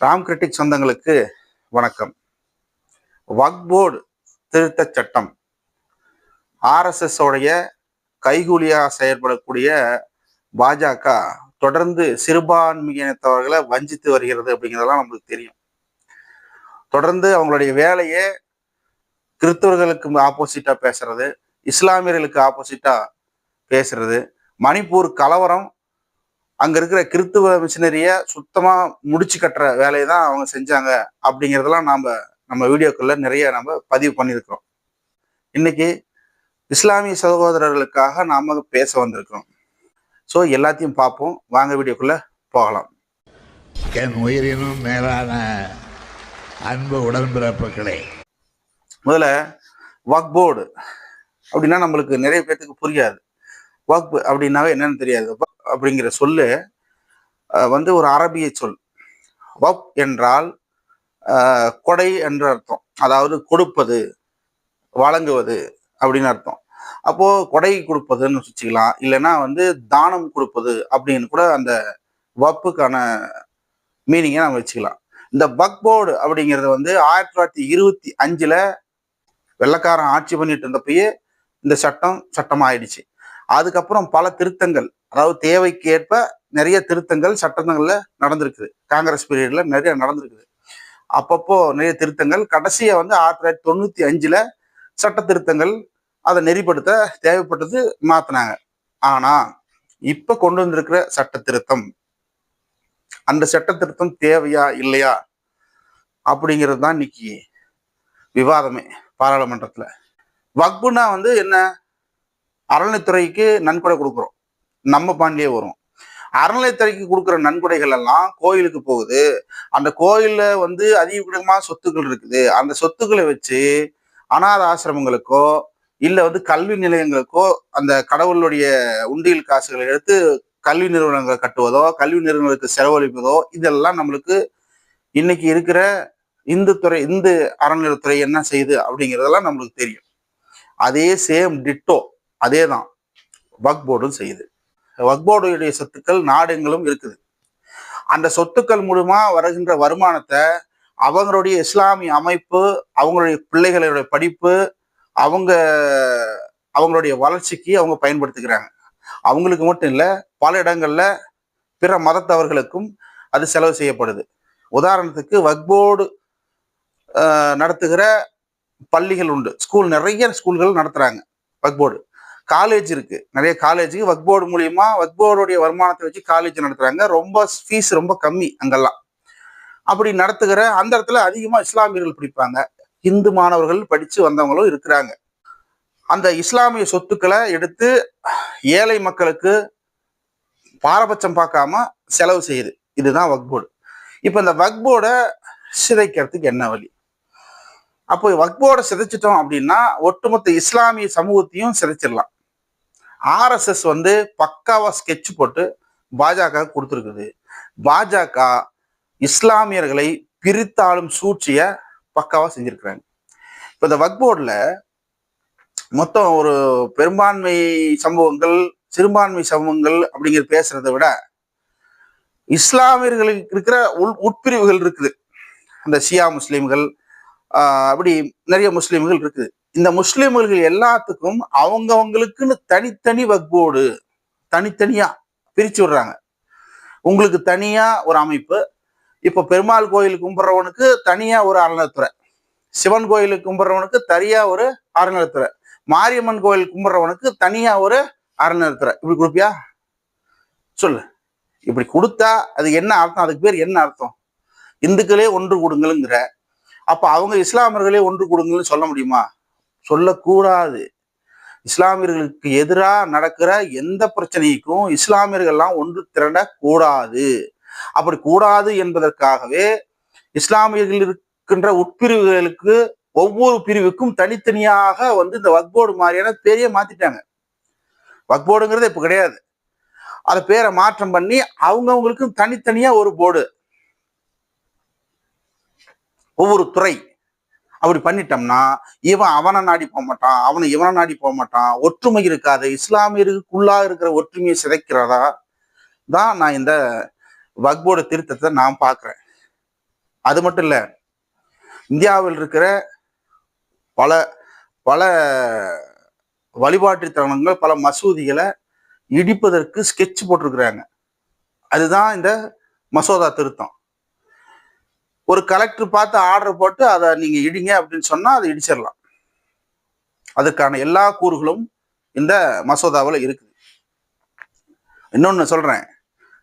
Ram critic சொந்தங்களுக்கு வணக்கம். வக்போர்டு திருத்த திருத்தச் சட்டம். ஆர்எஸ்எஸ் உடைய கைகூலியாக செயல்படக்கூடிய பாஜக தொடர்ந்து சிறுபான்மையினத்தவர்களை வஞ்சித்து வருகிறது அப்படிங்கிறதெல்லாம் நம்மளுக்கு தெரியும். தொடர்ந்து அவங்களுடைய வேலையை கிறிஸ்தவர்களுக்கு ஆப்போசிட்டா பேசுறது இஸ்லாமியர்களுக்கு ஆப்போசிட்டா பேசுறது மணிப்பூர் கலவரம் அங்க இருக்கிற கிறித்துவ மிஷினரிய சுத்தமா முடிச்சு கட்டுற வேலையை தான் அவங்க செஞ்சாங்க அப்படிங்கிறதெல்லாம் நாம நம்ம வீடியோக்குள்ள நிறைய நம்ம பதிவு பண்ணியிருக்கிறோம். இன்னைக்கு இஸ்லாமிய சகோதரர்களுக்காக நாம பேச வந்திருக்கிறோம். ஸோ எல்லாத்தையும் பார்ப்போம். வாங்க வீடியோக்குள்ள போகலாம். என் உயிரினும் மேலான அன்பு உடன்பிறப்புகளே. முதல்ல வக் போர்டு அப்படின்னா நம்மளுக்கு நிறைய பேர்த்துக்கு புரியாது. வக் அப்படின்னாவே என்னன்னு தெரியாது. அப்படிங்கிற சொல்லு வந்து ஒரு அரபிய சொல். வப் என்றால் கொடை என்ற அர்த்தம். அதாவது கொடுப்பது வழங்குவது அப்படின்னு அர்த்தம். அப்போ கொடை கொடுப்பதுன்னு வச்சுக்கலாம். இல்லைன்னா வந்து தானம் கொடுப்பது அப்படின்னு கூட அந்த வப்புக்கான மீனிங்கை நம்ம வச்சுக்கலாம். இந்த பக் போர்டு அப்படிங்கிறது வந்து ஆயிரத்தி தொள்ளாயிரத்தி இருபத்தி அஞ்சுல வெள்ளக்காரன் ஆட்சி பண்ணிட்டு இருந்தப்பயே இந்த சட்டம் சட்டம் ஆயிடுச்சு அதுக்கப்புறம் பல திருத்தங்கள் அதாவது தேவைக்கு ஏற்ப நிறைய திருத்தங்கள் சட்டங்களில் நடந்திருக்குது. காங்கிரஸ் பீரியடில் நிறைய நடந்திருக்குது. அப்பப்போ நிறைய திருத்தங்கள் கடைசியாக வந்து ஆயிரத்தி தொள்ளாயிரத்தி தொண்ணூற்றி அஞ்சில் சட்ட திருத்தங்கள் அதை நெறிப்படுத்த தேவைப்பட்டது மாற்றினாங்க ஆனால் இப்போ கொண்டு வந்திருக்கிற சட்ட திருத்தம் அந்த சட்ட திருத்தம் தேவையா இல்லையா அப்படிங்கிறது தான் இன்னைக்கு விவாதமே பாராளுமன்றத்தில். வக்புனா வந்து என்ன? அறநிலைத்துறைக்கு நன்கொடை கொடுக்குறோம். நம்ம பாண்டியே வரும். அறநிலைத்துறைக்கு கொடுக்குற நன்கொடைகள் எல்லாம் கோயிலுக்கு போகுது. அந்த கோயிலில் வந்து அதிகமா சொத்துக்கள் இருக்குது. அந்த சொத்துக்களை வச்சு அனாத ஆசிரமங்களுக்கோ இல்லை வந்து கல்வி நிலையங்களுக்கோ அந்த கடவுளுடைய உண்டியல் காசுகளை எடுத்து கல்வி நிறுவனங்களை கட்டுவதோ கல்வி நிறுவனங்களுக்கு செலவழிப்பதோ இதெல்லாம் நம்மளுக்கு இன்னைக்கு இருக்கிற இந்து துறை இந்து அறநிலையத்துறை என்ன செய்யுது அப்படிங்கிறதெல்லாம் நம்மளுக்கு தெரியும். அதே சேம் டிட்டோ அதே தான் வக் போர்டும் செய்யுது. வக் போர்டுடைய சொத்துக்கள் நாடுங்களும் இருக்குது. அந்த சொத்துக்கள் மூலமா வருகின்ற வருமானத்தை அவங்களுடைய இஸ்லாமிய அமைப்பு அவங்களுடைய பிள்ளைகளுடைய படிப்பு அவங்க அவங்களுடைய வளர்ச்சிக்கு அவங்க பயன்படுத்திக்கிறாங்க. அவங்களுக்கு மட்டும் இல்லை பல இடங்கள்ல பிற மதத்தவர்களுக்கும் அது செலவு செய்யப்படுது. உதாரணத்துக்கு வக்போர்டு நடத்துகிற பள்ளிகள் உண்டு. ஸ்கூல் நிறைய ஸ்கூல்கள் நடத்துகிறாங்க வக்போர்டு காலேஜ் இருக்கு. நிறைய காலேஜுக்கு வக்போர்டு மூலியமா வக்போர்டுடைய வருமானத்தை வச்சு காலேஜ் நடத்துறாங்க. ரொம்ப ஃபீஸ் ரொம்ப கம்மி அங்கெல்லாம். அப்படி நடத்துகிற அந்த இடத்துல அதிகமா இஸ்லாமியர்கள் படிப்பாங்க. இந்து மாணவர்கள் படிச்சு வந்தவங்களும் இருக்கிறாங்க. அந்த இஸ்லாமிய சொத்துக்களை எடுத்து ஏழை மக்களுக்கு பாரபட்சம் பார்க்காம செலவு செய்யுது. இதுதான் வக்போர்டு இப்போ இந்த வக்போர்டை சிதைக்கிறதுக்கு என்ன வழி? அப்போ வக்போர்டை சிதைச்சிட்டோம் அப்படின்னா ஒட்டுமொத்த இஸ்லாமிய சமூகத்தையும் சிதைச்சிடலாம். ஆர்எஸ்எஸ் வந்து பக்காவாக ஸ்கெட்ச் போட்டு பாஜக கொடுத்துருக்குது. பாஜக இஸ்லாமியர்களை பிரித்தாளும் சூழ்ச்சியை பக்காவாக செஞ்சுருக்குறாங்க. இப்போ இந்த வக்போர்டில் மொத்தம் ஒரு பெரும்பான்மை சம்பவங்கள் சிறுபான்மை சம்பவங்கள் அப்படிங்கிற பேசுகிறத விட இஸ்லாமியர்களுக்கு இருக்கிற உள் உட்பிரிவுகள் இருக்குது. அந்த ஷியா முஸ்லீம்கள் அப்படி நிறைய முஸ்லீம்கள் இருக்குது. இந்த முஸ்லீம்கள் எல்லாத்துக்கும் அவங்கவங்களுக்குன்னு தனித்தனி வக்போடு தனித்தனியா பிரிச்சு விடுறாங்க. உங்களுக்கு தனியா ஒரு அமைப்பு இப்போ பெருமாள் கோயில் கும்பிட்றவனுக்கு தனியா ஒரு அறநிலத்துறை சிவன் கோயில் கும்பிட்றவனுக்கு தனியா ஒரு அறநிலத்துறை மாரியம்மன் கோயில் கும்பிட்றவனுக்கு தனியா ஒரு அறநிலத்துறை இப்படி கொடுப்பியா? சொல்லு. இப்படி கொடுத்தா அது என்ன அர்த்தம்? அதுக்கு பேர் என்ன அர்த்தம்? இந்துக்களே ஒன்று கொடுங்களுங்கிற. அப்ப அவங்க இஸ்லாமர்களே ஒன்று கொடுங்கள்னு சொல்ல முடியுமா? சொல்லக்கூடாது. இஸ்லாமியர்களுக்கு எதிராக நடக்கிற எந்த பிரச்சனைக்கும் இஸ்லாமியர்கள்லாம் ஒன்று திரண்ட கூடாது அப்படி கூடாது என்பதற்காகவே இஸ்லாமியர்கள் இருக்கின்ற உட்பிரிவுகளுக்கு ஒவ்வொரு பிரிவுக்கும் தனித்தனியாக வந்து இந்த வக்போர்டு மாதிரியான பேரையே மாத்திட்டாங்க. வக்போர்டுங்கிறது இப்போ கிடையாது. அதை பேரை மாற்றம் பண்ணி அவங்கவுங்களுக்கும் தனித்தனியா ஒரு போர்டு. ஒவ்வொரு துறை. அப்படி பண்ணிட்டோம்னா இவன் அவனை நாடி போக மாட்டான் அவனை இவனை நாடி போக மாட்டான். ஒற்றுமை இருக்காது. இஸ்லாமியருக்குள்ளா இருக்கிற ஒற்றுமையை சிதைக்கிறதா? தான் நான் இந்த வக்போர்டு திருத்தத்தை நான் பார்க்குறேன். அது மட்டும் இல்லை இந்தியாவில் இருக்கிற பல பல வழிபாட்டு தலங்கள் பல மசூதிகளை இடிப்பதற்கு ஸ்கெட்ச் போட்டிருக்கிறாங்க. அதுதான் இந்த மசோதா திருத்தம். ஒரு கலெக்டர் பார்த்து ஆர்டர் போட்டு அதை நீங்க இடிங்க அப்படின்னு சொன்னா அதை இடிச்சிடலாம். அதுக்கான எல்லா கூறுகளும் இந்த மசோதாவில் இருக்குது. இன்னொன்னு சொல்றேன்.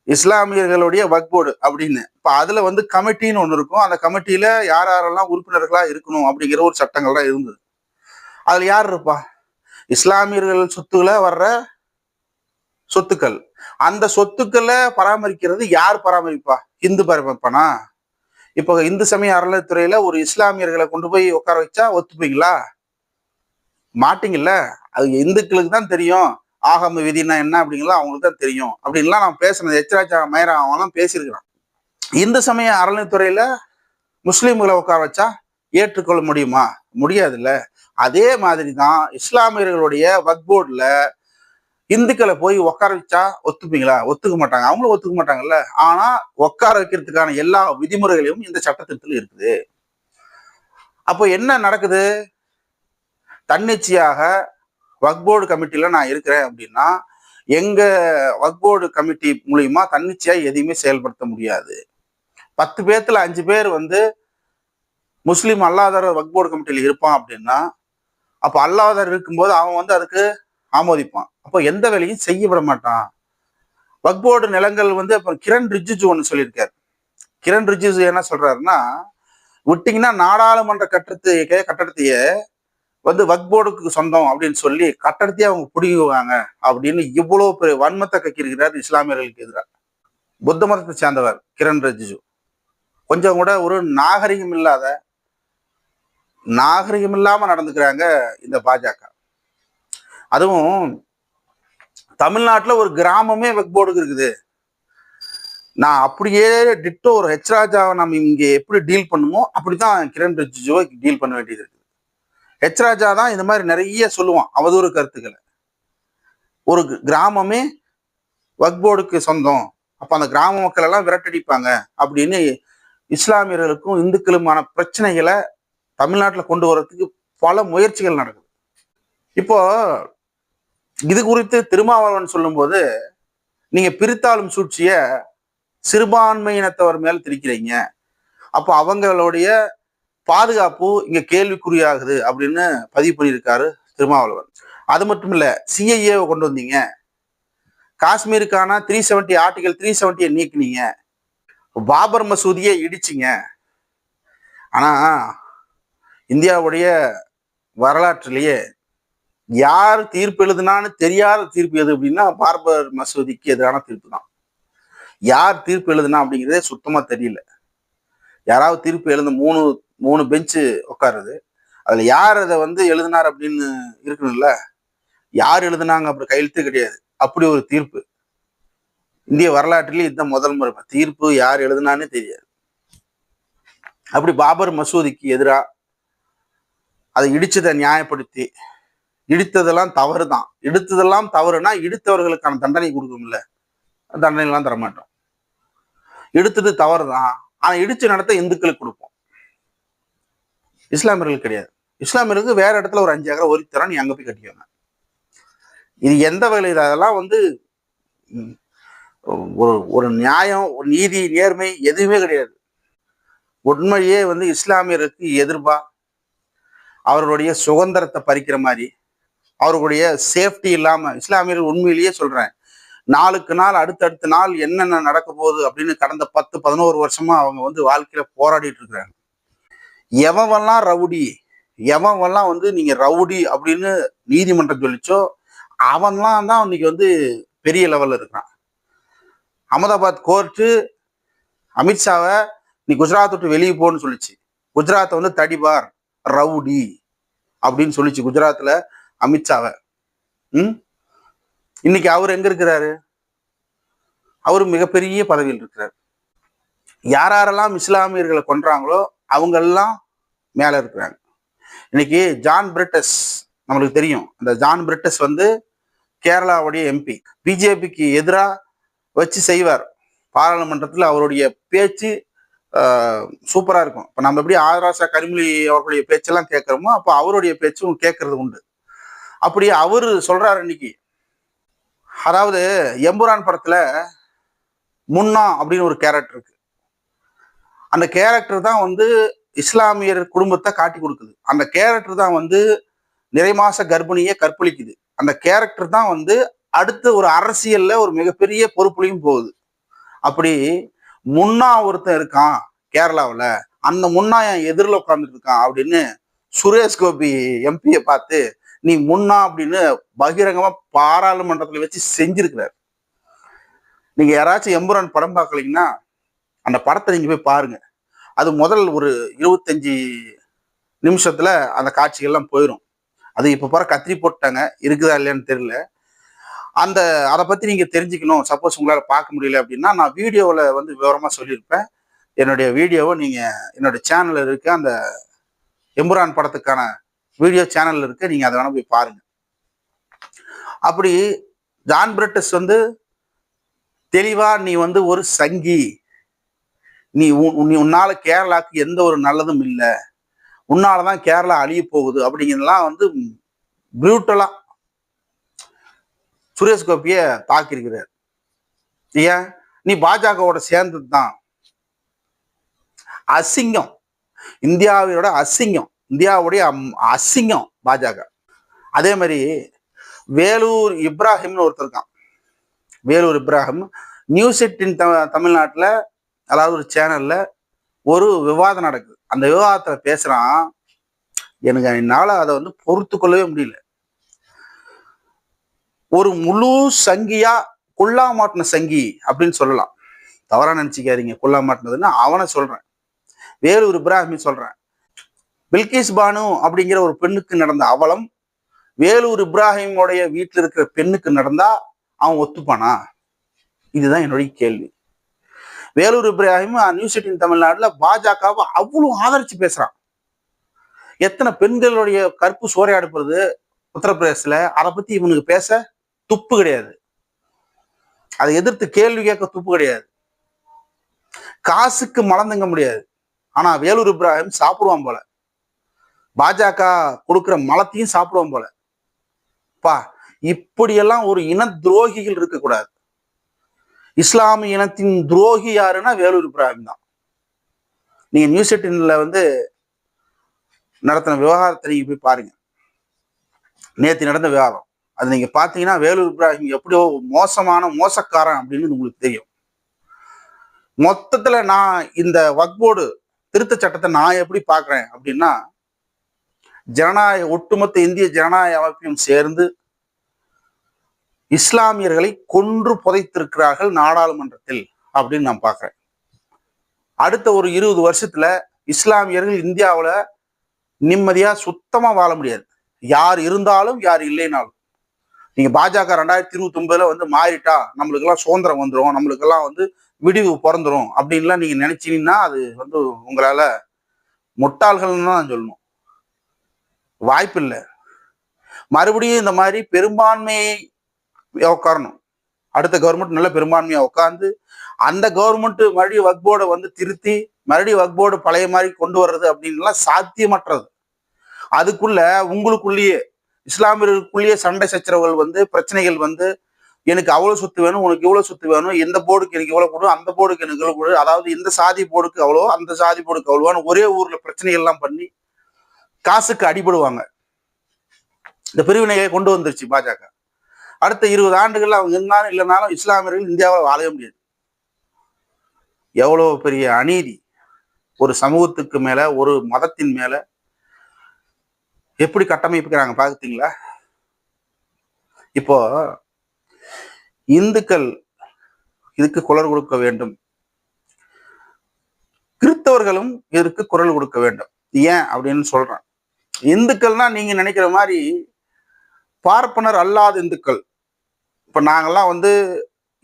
இஸ்லாமியர்களுடைய வக்போர்டு அப்படின்னு. இப்போ அதில் வந்து கமிட்டின்னு ஒன்று இருக்கும். அந்த கமிட்டியில் யார் யாரெல்லாம் உறுப்பினர்களாக இருக்கணும் அப்படிங்கிற ஒரு சட்டங்கள்லாம் இருந்தது. அதில் யார் இருப்பா? இஸ்லாமியர்கள் சொத்துக்களை வர்ற சொத்துக்கள். அந்த சொத்துக்களை பராமரிக்கிறது யார் பராமரிப்பா? இந்து பராமரிப்பானா? இப்போ இந்து சமய அறநிலைத்துறையில ஒரு இஸ்லாமியர்களை கொண்டு போய் உட்கார வச்சா ஒத்துப்பீங்களா? மாட்டீங்கல்ல? அது இந்துக்களுக்கு தான் தெரியும். ஆகம விதினா என்ன அப்படிங்கலாம் அவங்களுக்கு தான் தெரியும். அப்படின்லாம் நான் பேசினது. எச்ராஜா மயரா அவன்லாம் பேசியிருக்கிறான். இந்து சமய அறநிலைத்துறையில முஸ்லீம்களை உட்கார வச்சா ஏற்றுக்கொள்ள முடியுமா? முடியாதுல்ல. அதே மாதிரி தான் இஸ்லாமியர்களுடைய வக்போர்டில் இந்துக்களை போய் உட்கார வச்சா ஒத்துப்பீங்களா? ஒத்துக்க மாட்டாங்க. அவங்களும் ஒத்துக்க மாட்டாங்கல்ல? ஆனா உட்கார வைக்கிறதுக்கான எல்லா விதிமுறைகளையும் இந்த சட்டத்திட்டத்தில் இருக்குது. அப்போ என்ன நடக்குது? தன்னிச்சையாக வக்போர்டு கமிட்டியில நான் இருக்கிறேன் அப்படின்னா எங்க வக்போர்டு கமிட்டி மூலியமா தன்னிச்சையா எதையுமே செயல்படுத்த முடியாது. பத்து பேர்த்துல அஞ்சு பேர் வந்து முஸ்லீம் அல்லாதவர் வக்போர்டு கமிட்டியில் இருப்பான் அப்படின்னா அப்போ அல்லாதார் இருக்கும்போது அவன் வந்து அதுக்கு ஆமோதிப்பான். அப்போ எந்த வேலையும் செய்ய விட மாட்டான். வக்போர்டு நிலங்கள் வந்து அப்புறம் கிரண் ரிஜிஜு ஒன்று சொல்லியிருக்காரு. கிரண் ரிஜிஜு என்ன சொல்றாருன்னா விட்டிங்கன்னா நாடாளுமன்ற கட்டடத்தையே கட்டடத்தையே வந்து வக்போர்டுக்கு சொந்தம் அப்படின்னு சொல்லி கட்டடத்தையே அவங்க பிடிக்குவாங்க அப்படின்னு இவ்வளோ பெரிய வன்மத்தை கக்கியிருக்கிறார் இஸ்லாமியர்களுக்கு எதிராக புத்த மதத்தை சேர்ந்தவர் கிரண் ரிஜிஜு. கொஞ்சம் கூட ஒரு நாகரிகம் இல்லாத நாகரிகம் இல்லாமல் நடந்துக்கிறாங்க இந்த பாஜக. அதுவும் தமிழ்நாட்டில் ஒரு கிராமமே வெக்போர்டுக்கு இருக்குது. நான் அப்படியே டிட்டோ ஒரு ஹெச் ராஜாவை நம்ம இங்கே எப்படி டீல் பண்ணுமோ அப்படிதான் கிரண் ரிஜிஜுவை டீல் பண்ண வேண்டியது இருக்குது. ஹெச் ராஜா தான் இந்த மாதிரி நிறைய சொல்லுவான் அவதூறு கருத்துக்களை. ஒரு கிராமமே கிராமமே வக்போர்டுக்கு சொந்தம். அப்போ அந்த கிராம மக்கள் எல்லாம் விரட்டடிப்பாங்க அப்படின்னு இஸ்லாமியர்களுக்கும் இந்துக்களுமான பிரச்சனைகளை தமிழ்நாட்டில் கொண்டு வர்றதுக்கு பல முயற்சிகள் நடக்குது. இப்போ இது குறித்து திருமாவளவன் சொல்லும்போது நீங்க பிரித்தாளும் சூழ்ச்சிய சிறுபான்மையினத்தவர் மேல் திரிக்கிறீங்க. அப்போ அவங்களுடைய பாதுகாப்பு இங்க கேள்விக்குறியாகுது அப்படின்னு பதிவு பண்ணியிருக்காரு திருமாவளவன். அது மட்டும் இல்ல சிஐஏவை கொண்டு வந்தீங்க. காஷ்மீருக்கான த்ரீ செவன்டி ஆர்டிகல் த்ரீ செவன்ட்டியை நீக்கினீங்க. பாபர் மசூதியை இடிச்சிங்க. ஆனா இந்தியாவுடைய வரலாற்றிலேயே யார் தீர்ப்பு எழுதுனான்னு தெரியாத தீர்ப்பு எது அப்படின்னா பார்பர் மசூதிக்கு எதிரான தீர்ப்பு தான். யார் தீர்ப்பு எழுதுனா அப்படிங்கிறதே சுத்தமா தெரியல. யாராவது தீர்ப்பு எழுந்து மூணு மூணு பெஞ்சு உட்காருது அதுல யார் அதை வந்து எழுதினார் அப்படின்னு இருக்கணும்ல யார் எழுதுனாங்க? அப்படி கையெழுத்து கிடையாது. அப்படி ஒரு தீர்ப்பு. இந்திய வரலாற்றிலேயே இதுதான் முதல் முறை. தீர்ப்பு யார் எழுதுனானே தெரியாது. அப்படி பாபர் மசூதிக்கு எதிராக அதை இடிச்சதை நியாயப்படுத்தி இடித்ததெல்லாம் தவறு தான் இடித்ததெல்லாம் தவறுனா இடித்தவர்களுக்கான தண்டனை கொடுக்கும்ல தண்டனைலாம் தரமாட்டோம். இடித்தது தவறு தான் ஆனா இடிச்சு நடத்த இந்துக்களுக்கு கொடுப்போம். இஸ்லாமியர்களுக்கு கிடையாது. இஸ்லாமியருக்கு வேற இடத்துல ஒரு அஞ்சு ஏக்கரை ஒரு தரம் நீ அங்கே போய் கட்டிக்கோங்க. இது எந்த வகையில்? அதெல்லாம் வந்து ஒரு ஒரு நியாயம் ஒரு நீதி நேர்மை எதுவுமே கிடையாது. உண்மையே வந்து இஸ்லாமியருக்கு எதிர்பா அவர்களுடைய சுதந்திரத்தை பறிக்கிற மாதிரி அவர்களுடைய சேஃப்டி இல்லாமல் இஸ்லாமியர்கள் உண்மையிலேயே சொல்கிறேன் நாளுக்கு நாள் அடுத்தடுத்த நாள் என்னென்ன நடக்க போகுது அப்படின்னு கடந்த பத்து பதினோரு வருஷமா அவங்க வந்து வாழ்க்கையில் போராடிட்டு இருக்கிறாங்க. எவன்லாம் ரவுடி எவன்லாம் வந்து நீங்கள் ரவுடி அப்படின்னு நீதிமன்றம் சொல்லிச்சோ அவன்லாம் தான் இன்னைக்கு வந்து பெரிய லெவலில் இருக்கிறான். அகமதாபாத் கோர்ட்டு அமித்ஷாவை நீ குஜராத் விட்டு வெளியே போன்னு சொல்லிச்சு. குஜராத்தை வந்து தடிபார் ரவுடி அப்படின்னு சொல்லிச்சு குஜராத்தில். அமித்ஷாவை. ம்? இன்னைக்கு அவர் எங்க இருக்கிறாரு? அவர் மிகப்பெரிய பதவியில் இருக்கிறார். யார் யாரெல்லாம் இஸ்லாமியர்களை கொன்றாங்களோ அவங்கெல்லாம் மேலே மேல இருக்கிறாங்க. இன்னைக்கு ஜான் பிரிட்டஸ் நம்மளுக்கு தெரியும். அந்த ஜான் பிரிட்டஸ் வந்து கேரளாவுடைய எம்பி பிஜேபிக்கு எதிராக வச்சு செய்வார். பாராளுமன்றத்தில் அவருடைய பேச்சு சூப்பராக இருக்கும். இப்போ நம்ம எப்படி ஆதராசா கரிமொழி அவர்களுடைய பேச்செல்லாம் கேட்குறோமோ அப்போ அவருடைய பேச்சும் கேட்கறது உண்டு. அப்படி அவர் சொல்றாரு இன்னைக்கு. அதாவது எம்புரான் படத்துல முன்னா அப்படின்னு ஒரு கேரக்டர் இருக்கு. அந்த கேரக்டர் தான் வந்து இஸ்லாமியர் குடும்பத்தை காட்டி கொடுக்குது. அந்த கேரக்டர் தான் வந்து நிறைமாச கர்ப்பிணியை கற்பழிக்குது. அந்த கேரக்டர் தான் வந்து அடுத்த ஒரு அரசியல்ல ஒரு மிகப்பெரிய பொறுப்புலையும் போகுது. அப்படி முன்னா ஒருத்தன் இருக்கான் கேரளாவுல. அந்த முன்னா என் எதிரில் உட்காந்துட்டு இருக்கான் அப்படின்னு சுரேஷ் கோபி எம்பியை பார்த்து நீ முன்னா அப்படின்னு பகிரங்கமா பாராளுமன்றத்துல வச்சு செஞ்சிருக்கிறார். நீங்க யாராச்சும் எம்புரான் படம் பார்க்கலீங்கன்னா அந்த படத்தை நீங்க போய் பாருங்க. அது முதல் ஒரு இருபத்தஞ்சி நிமிஷத்துல அந்த காட்சிகள்லாம் போயிடும் அது இப்ப போற கத்திரி போட்டாங்க இருக்குதா இல்லையான்னு தெரியல. அந்த அதை பத்தி நீங்க தெரிஞ்சுக்கணும். சப்போஸ் உங்களால பார்க்க முடியல அப்படின்னா நான் வீடியோவில் வந்து விவரமா சொல்லியிருப்பேன். என்னுடைய வீடியோவை நீங்க என்னோட சேனல்ல இருக்க அந்த எம்புரான் படத்துக்கான வீடியோ சேனல் இருக்கு நீங்க அதை வேணா போய் பாருங்க. அப்படி ஜான் பிரிட்டஸ் வந்து தெளிவா நீ வந்து ஒரு சங்கி. நீ நீ உன்னால கேரளாவுக்கு எந்த ஒரு நல்லதும் இல்லை. உன்னாலதான் கேரளா அழிய போகுது அப்படிங்கிறதெல்லாம் வந்து பியூட்டலா சுரேஷ் கோபியை தாக்கியிருக்கிறார். ஏன்? நீ பாஜகவோட சேர்ந்தது தான் அசிங்கம். இந்தியாவோட அசிங்கம். இந்தியாவுடைய அம்- அசிங்கம் பாஜக. அதே மாதிரி வேலூர் இப்ராஹிம்னு ஒருத்தர் இருக்கான். வேலூர் இப்ராஹிம் நியூஸ் எட்டின் த தமிழ்நாட்டில் அதாவது ஒரு சேனல்ல ஒரு விவாதம் நடக்குது. அந்த விவாதத்துல பேசுறான் எனக்கு என்னால் அதை வந்து பொறுத்து கொள்ளவே முடியல. ஒரு முழு சங்கியா கொல்லா மாட்டின சங்கி அப்படின்னு சொல்லலாம். தவறா நினச்சிக்காதீங்க. கொல்லா மாட்டினதுன்னு அவனை சொல்கிறேன் வேலூர் இப்ராஹிமி சொல்றேன். பில்கிஸ் பானு அப்படிங்கிற ஒரு பெண்ணுக்கு நடந்த அவலம் வேலூர் இப்ராஹிமோடைய வீட்டில் இருக்கிற பெண்ணுக்கு நடந்தா அவன் ஒத்துப்பானா? இதுதான் என்னுடைய கேள்வி. வேலூர் இப்ராஹிம் நியூஸ் எயிட்டின் தமிழ்நாட்டில் பாஜகவை அவ்வளவு ஆதரிச்சு பேசுறான். எத்தனை பெண்களுடைய கற்பு சூறையாடுறது உத்தரப்பிரதேசல அதை பத்தி இவனுக்கு பேச துப்பு கிடையாது. அதை எதிர்த்து கேள்வி கேட்க துப்பு கிடையாது. காசுக்கு மலந்துங்க முடியாது. ஆனா வேலூர் இப்ராஹிம் சாப்பிடுவான் போல. பாஜக கொடுக்குற மலத்தையும் சாப்பிடுவோம் போல. பா இப்படியெல்லாம் ஒரு இன துரோகிகள் இருக்கக்கூடாது. இஸ்லாமிய இனத்தின் துரோகி யாருன்னா வேலூர் இப்ராஹிம் தான். நீங்க நியூஸ் எட்டின்ல வந்து நடத்தின விவகாரத்தை நீங்க போய் பாருங்க. நேற்று நடந்த விவகாரம். அது நீங்க பாத்தீங்கன்னா வேலூர் இப்ராஹிம் எப்படியோ மோசமான மோசக்காரன் அப்படின்னு உங்களுக்கு தெரியும். மொத்தத்துல நான் இந்த வக்போர்டு திருத்த சட்டத்தை நான் எப்படி பாக்குறேன் அப்படின்னா ஜனநாயக ஒட்டுமொத்த இந்திய ஜனநாயக அமைப்பையும் சேர்ந்து இஸ்லாமியர்களை கொன்று புதைத்திருக்கிறார்கள் நாடாளுமன்றத்தில் அப்படின்னு நான் பார்க்குறேன். அடுத்த ஒரு இருபது வருஷத்துல இஸ்லாமியர்கள் இந்தியாவில் நிம்மதியா சுத்தமா வாழ முடியாது. யார் இருந்தாலும் யார் இல்லைனாலும். நீங்க பாஜக ரெண்டாயிரத்தி இருபத்தி ஒன்பதுல வந்து மாறிட்டா நம்மளுக்கெல்லாம் சுதந்திரம் வந்துடும் நம்மளுக்கெல்லாம் வந்து விடிவு பிறந்துரும் அப்படின்லாம் நீங்க நினைச்சீங்கன்னா அது வந்து உங்களால முட்டாள்கள்னு தான் சொல்லணும். வாய்ப்பு இல்லை மறுபடியும் இந்த மாதிரி பெரும்பான்மையை உட்காரணும் அடுத்த கவர்மெண்ட் நல்ல பெரும்பான்மையாக உட்காந்து அந்த கவர்மெண்ட் மறுபடியும் வக்போர்டை வந்து திருத்தி மறுபடியும் வக்போர்டு பழைய மாதிரி கொண்டு வர்றது அப்படின்லாம் சாத்தியமற்றது. அதுக்குள்ள உங்களுக்குள்ளேயே இஸ்லாமியர்களுக்குள்ளேயே சண்டை சச்சரவுகள் வந்து பிரச்சனைகள் வந்து எனக்கு அவ்வளோ சொத்து வேணும் உனக்கு இவ்வளோ சொத்து வேணும் இந்த போர்டுக்கு எனக்கு இவ்வளோ கொடு அந்த போர்டுக்கு எனக்கு இவ்வளோ கொடு அதாவது இந்த சாதி போர்டுக்கு அவ்வளோ அந்த சாதி போர்டுக்கு அவ்வளோன்னு ஒரே ஊரில் பிரச்சனைகள்லாம் பண்ணி காசுக்கு அடிபடுவாங்க. இந்த பிரிவினைகளை கொண்டு வந்துருச்சு பாஜக. அடுத்த இருபது ஆண்டுகள் அவங்க இருந்தாலும் இல்லைனாலும் இஸ்லாமியர்கள் இந்தியாவில் வாழவே முடியாது. எவ்வளவு பெரிய அநீதி. ஒரு சமூகத்துக்கு மேல ஒரு மதத்தின் மேல. எப்படி கட்டமைப்புக்கிறாங்க பாத்தீங்களா? இப்போ இந்துக்கள் இதுக்கு குரல் கொடுக்க வேண்டும். கிறிஸ்தவர்களும் இதற்கு குரல் கொடுக்க வேண்டும். ஏன் அப்படின்னு சொல்றேன். இந்துக்கள்னா நீங்க நினைக்கிற மாதிரி பார்ப்பனர் அல்லாத இந்துக்கள். இப்போ நாங்கள்லாம் வந்து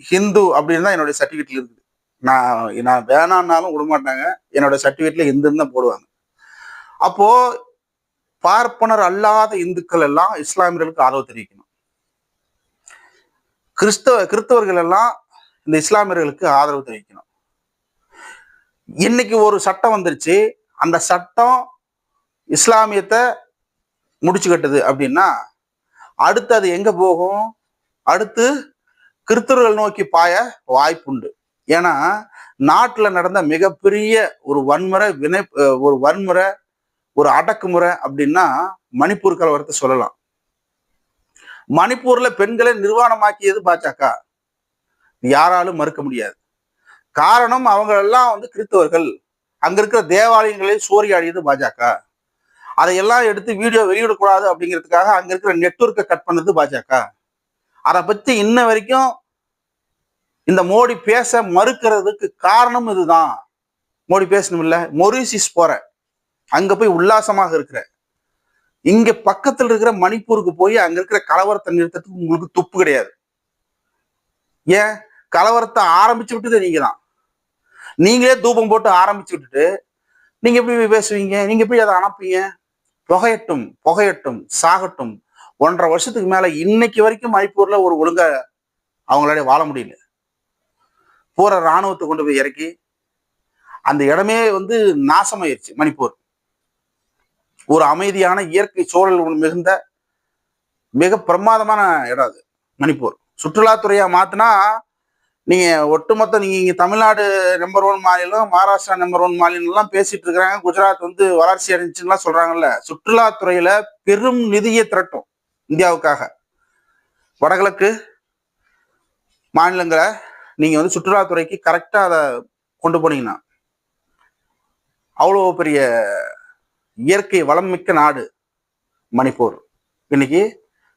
ஹிந்து அப்படின்னு தான் என்னுடைய சர்டிஃபிகேட்ல இருக்குது. நான் நான் வேணான்னாலும் விட மாட்டாங்க. என்னோட சர்டிஃபிகேட்ல இந்துன்னு தான் போடுவாங்க. அப்போ பார்ப்பனர் அல்லாத இந்துக்கள் எல்லாம் இஸ்லாமியர்களுக்கு ஆதரவு தெரிவிக்கணும். கிறிஸ்தவ கிறிஸ்தவர்கள் எல்லாம் இந்த இஸ்லாமியர்களுக்கு ஆதரவு தெரிவிக்கணும். இன்னைக்கு ஒரு சட்டம் வந்துருச்சு. அந்த சட்டம் இஸ்லாமியத்தை முடிச்சுக்கட்டுது அப்படின்னா அடுத்து அது எங்க போகும்? அடுத்து கிறிஸ்தவர்கள் நோக்கி பாய வாய்ப்புண்டு. ஏன்னா நாட்டில் நடந்த மிகப்பெரிய ஒரு வன்முறை வினை ஒரு வன்முறை ஒரு அடக்குமுறை அப்படின்னா மணிப்பூர் கலவரத்தை சொல்லலாம். மணிப்பூர்ல பெண்களை நிர்வாணமாக்கியது பாஜக. யாராலும் மறுக்க முடியாது. காரணம் அவங்க எல்லாம் வந்து கிறிஸ்தவர்கள். அங்க இருக்கிற தேவாலயங்களை சூறையாடியது பாஜக. அதையெல்லாம் எடுத்து வீடியோ வெளியிடக்கூடாது அப்படிங்கிறதுக்காக அங்க இருக்கிற நெட்வொர்க்கை கட் பண்ணது பாஜக. அதை பத்தி இன்ன வரைக்கும் இந்த மோடி பேச மறுக்கிறதுக்கு காரணம் இதுதான். மோடி பேசணும் இல்ல மொரிசிஸ் போற. அங்க போய் உல்லாசமாக இருக்கிற. இங்க பக்கத்தில் இருக்கிற மணிப்பூருக்கு போய் அங்க இருக்கிற கலவரத்தை நிறுத்தத்துக்கு உங்களுக்கு துப்பு கிடையாது. ஏன்? கலவரத்தை ஆரம்பிச்சு விட்டது நீங்க தான் நீங்களே தூபம் போட்டு ஆரம்பிச்சு விட்டுட்டு நீங்க எப்படி போய் பேசுவீங்க? நீங்க எப்படி அதை அனுப்புவீங்க? புகையட்டும் புகையட்டும் சாகட்டும். ஒன்றரை வருஷத்துக்கு மேல இன்னைக்கு வரைக்கும் மணிப்பூர்ல ஒரு ஒழுங்கா அவங்களால வாழ முடியல. பூரா ராணுவத்தை கொண்டு போய் இறக்கி அந்த இடமே வந்து நாசமாயிருச்சு மணிப்பூர். ஒரு அமைதியான இயற்கை சூழல் மிகுந்த மிக பிரமாதமான இடம் அது மணிப்பூர். சுற்றுலாத்துறையா மாத்தினா நீங்க ஒட்டுமொத்த நீங்க இங்க தமிழ்நாடு நம்பர் ஒன் மாநிலம் மகாராஷ்டிரா நம்பர் ஒன் மாநிலம் எல்லாம் பேசிட்டு இருக்கிறாங்க. குஜராத் வந்து வளர்ச்சி அடைஞ்சுலாம் சொல்றாங்கல்ல. சுற்றுலாத்துறையில பெரும் நிதியை திரட்டும் இந்தியாவுக்காக. வடகிழக்கு மாநிலங்களை நீங்க வந்து சுற்றுலாத்துறைக்கு கரெக்டா அதை கொண்டு போனீங்கன்னா அவ்வளோ பெரிய இயற்கை வளம் மிக்க நாடு மணிப்பூர். இன்னைக்கு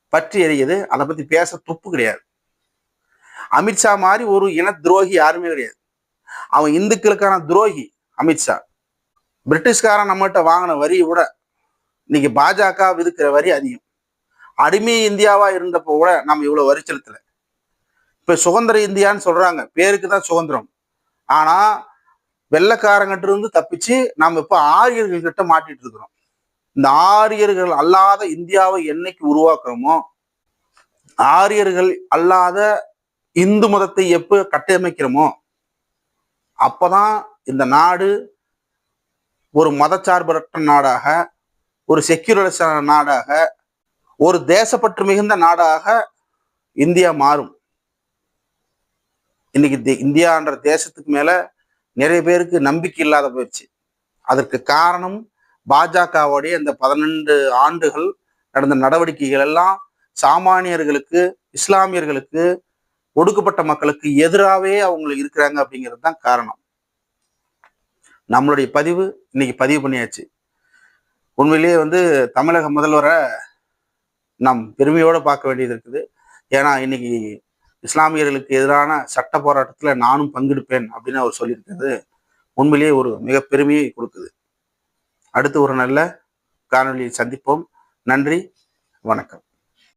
பற்றி எரியுது. அதை பத்தி பேச துப்பு கிடையாது. அமித்ஷா மாதிரி ஒரு இன துரோகி யாருமே கிடையாது. அவன் இந்துக்களுக்கான துரோகி அமித்ஷா பிரிட்டிஷ்காரன் நம்மகிட்ட வாங்கின வரியை விட இன்னைக்கு பாஜக விதிக்கிற வரி அதிகம். அடிமை இந்தியாவா இருந்தப்போ கூட நம்ம இவ்வளவு வரி செலுத்தல. இப்ப சுதந்திர இந்தியான்னு சொல்றாங்க. பேருக்கு தான் சுதந்திரம். ஆனா வெள்ளக்காரங்கிட்ட இருந்து தப்பிச்சு நாம இப்ப ஆரியர்கள் கிட்ட மாட்டிட்டு இருக்கிறோம். இந்த ஆரியர்கள் அல்லாத இந்தியாவை என்னைக்கு உருவாக்குறோமோ ஆரியர்கள் அல்லாத இந்து மதத்தை எப்போ கட்டமைக்கிறோமோ அப்பதான் இந்த நாடு ஒரு மதச்சார்பற்ற நாடாக ஒரு செக்யூலரிச நாடாக ஒரு தேசப்பற்று மிகுந்த நாடாக இந்தியா மாறும். இன்னைக்கு தே- இந்தியான்ற தேசத்துக்கு மேல நிறைய பேருக்கு நம்பிக்கை இல்லாத போயிடுச்சு. அதற்கு காரணம் பாஜகவுடைய இந்த பதினெண்டு ஆண்டுகள் நடந்த நடவடிக்கைகள் எல்லாம் சாமானியர்களுக்கு இஸ்லாமியர்களுக்கு ஒடுக்கப்பட்ட மக்களுக்கு எதிராகவே அவங்க இருக்கிறாங்க அப்படிங்கிறது தான் காரணம். நம்மளுடைய பதிவு இன்னைக்கு பதிவு பண்ணியாச்சு. உண்மையிலேயே வந்து தமிழக முதல்வரை நாம் பெருமையோடு பார்க்க வேண்டியது இருக்குது. ஏன்னா இன்னைக்கு இஸ்லாமியர்களுக்கு எதிரான சட்ட போராட்டத்தில் நானும் பங்கெடுப்பேன் அப்படின்னு அவர் சொல்லியிருக்கிறது உண்மையிலேயே ஒரு மிக பெருமையை கொடுக்குது. அடுத்து ஒரு நல்ல காணொலியை சந்திப்போம். நன்றி வணக்கம்.